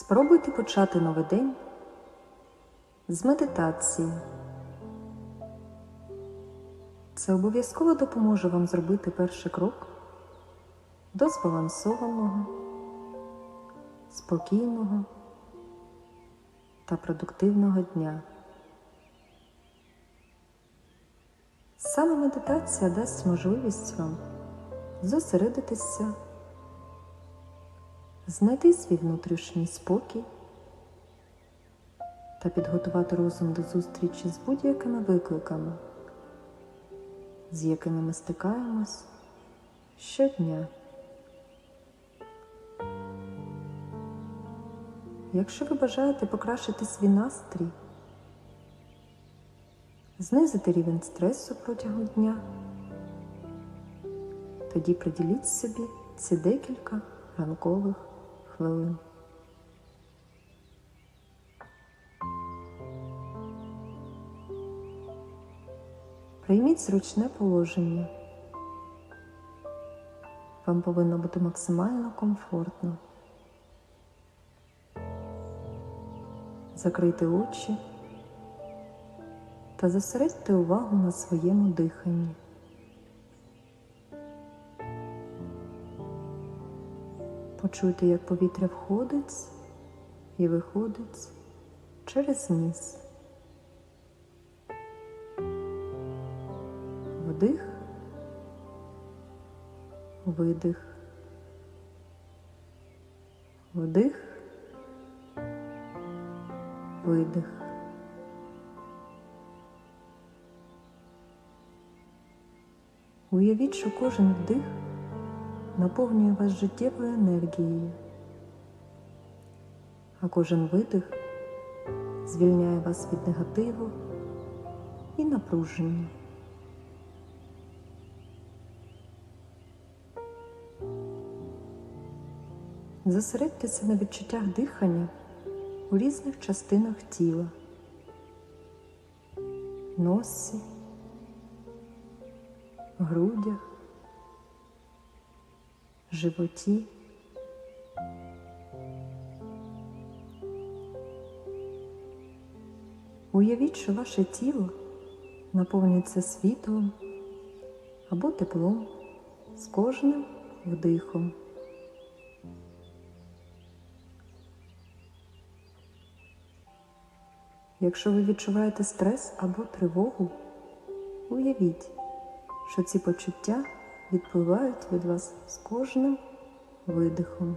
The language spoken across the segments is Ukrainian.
Спробуйте почати новий день з медитації. Це обов'язково допоможе вам зробити перший крок до збалансованого, спокійного та продуктивного дня. Саме медитація дасть можливість вам зосередитися, знайти свій внутрішній спокій та підготувати розум до зустрічі з будь-якими викликами, з якими ми стикаємось щодня. Якщо ви бажаєте покращити свій настрій, знизити рівень стресу протягом дня, тоді приділіть собі ці декілька ранкових хвилин. Прийміть зручне положення. Вам повинно бути максимально комфортно. Закрийте очі та зосередьте увагу на своєму диханні. Почуйте, як повітря входить і виходить через ніс. Вдих, видих, вдих, видих. Уявіть, що кожен вдих наповнює вас життєвою енергією, а кожен видих звільняє вас від негативу і напруження. Зосередьтеся на відчуттях дихання у різних частинах тіла, носі, грудях, животі. Уявіть, що ваше тіло наповнюється світлом або теплом з кожним вдихом. Якщо ви відчуваєте стрес або тривогу, уявіть, що ці почуття відпливають від вас з кожним видихом.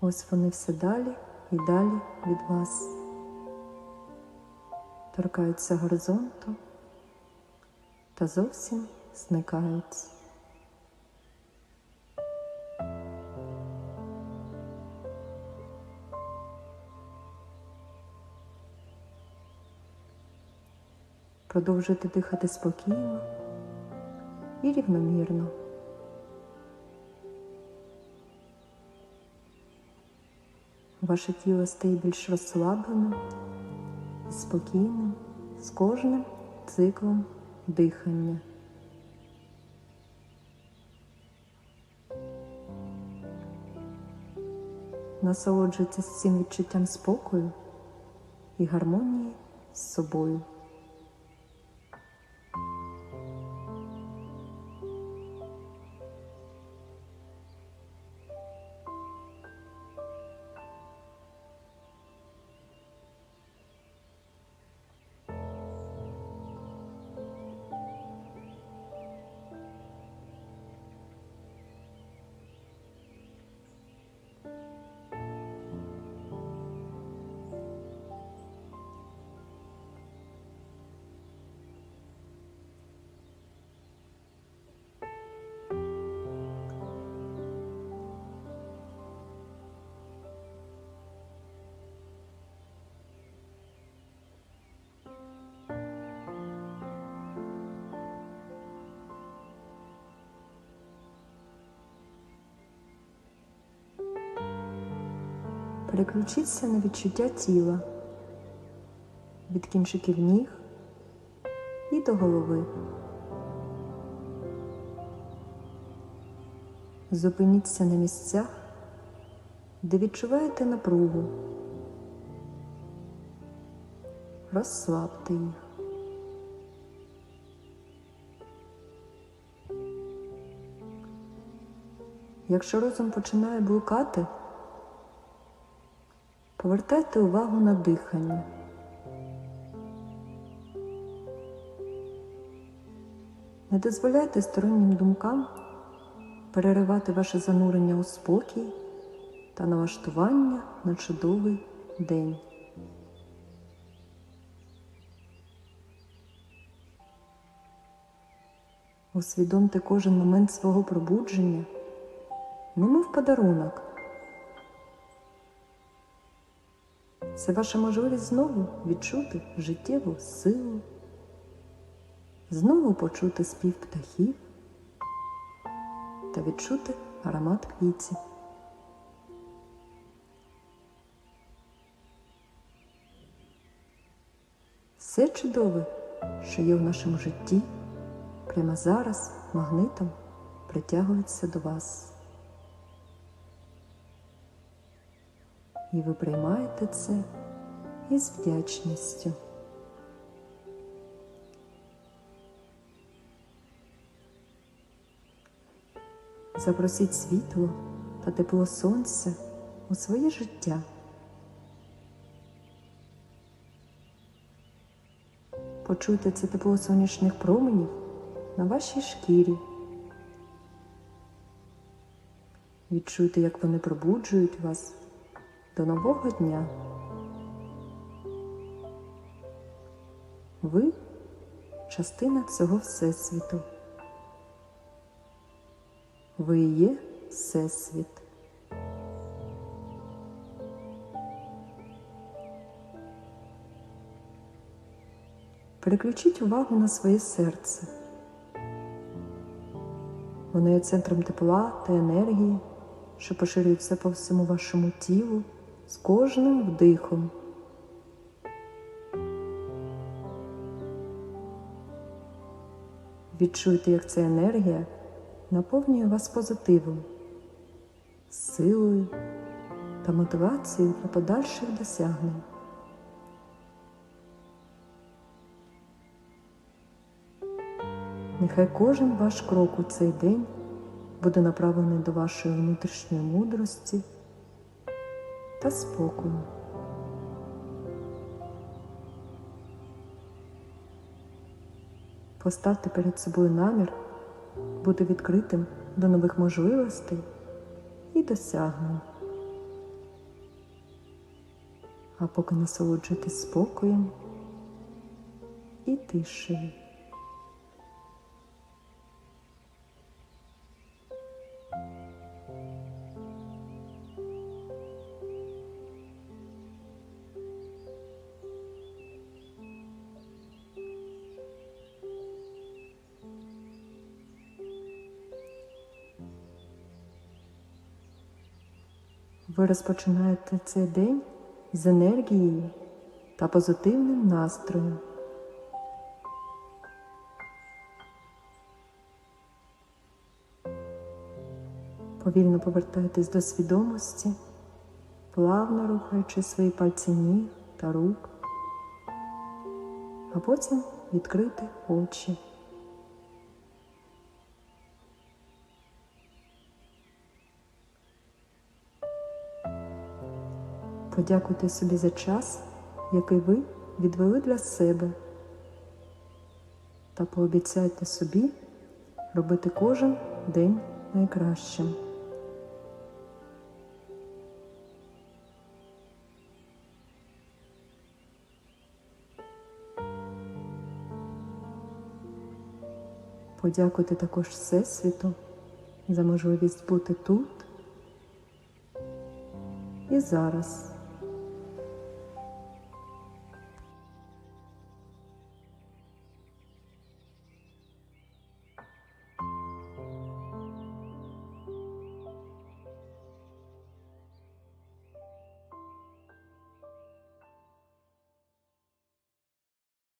Ось вони все далі і далі від вас. Торкаються горизонту та зовсім зникають. Продовжуйте дихати спокійно і рівномірно. Ваше тіло стає більш розслабленим і спокійним з кожним циклом дихання. Насолоджуйтесь цим відчуттям спокою і гармонії з собою. Переключіться на відчуття тіла від кінчиків ніг і до голови. Зупиніться на місцях, де відчуваєте напругу. Розслабте їх. Якщо розум починає блукати, повертайте увагу на дихання. Не дозволяйте стороннім думкам переривати ваше занурення у спокій та налаштування на чудовий день. Усвідомте кожен момент свого пробудження, немов подарунок. Це ваша можливість знову відчути життєву силу, знову почути спів птахів та відчути аромат квітів. Все чудове, що є в нашому житті, прямо зараз магнитом притягується до вас. І ви приймаєте це із вдячністю. Запросіть світло та тепло сонця у своє життя. Почуйте це тепло сонячних променів на вашій шкірі. Відчуйте, як вони пробуджують вас до нового дня. Ви частина цього Всесвіту. Ви є Всесвіт. Переключіть увагу на своє серце. Воно є центром тепла та енергії, що поширюється по всьому вашому тілу з кожним вдихом. Відчуйте, як ця енергія наповнює вас позитивом, силою та мотивацією для подальших досягнень. Нехай кожен ваш крок у цей день буде направлений до вашої внутрішньої мудрості та спокою. Поставте перед собою намір бути відкритим до нових можливостей і досягнень. А поки насолоджуйтесь спокоєм і тишею. Ви розпочинаєте цей день з енергією та позитивним настроєм. Повільно повертайтесь до свідомості, плавно рухаючи свої пальці ніг та рук, а потім відкрити очі. Подякуйте собі за час, який ви відвели для себе, та пообіцяйте собі робити кожен день найкращим. Подякуйте також Всесвіту за можливість бути тут і зараз.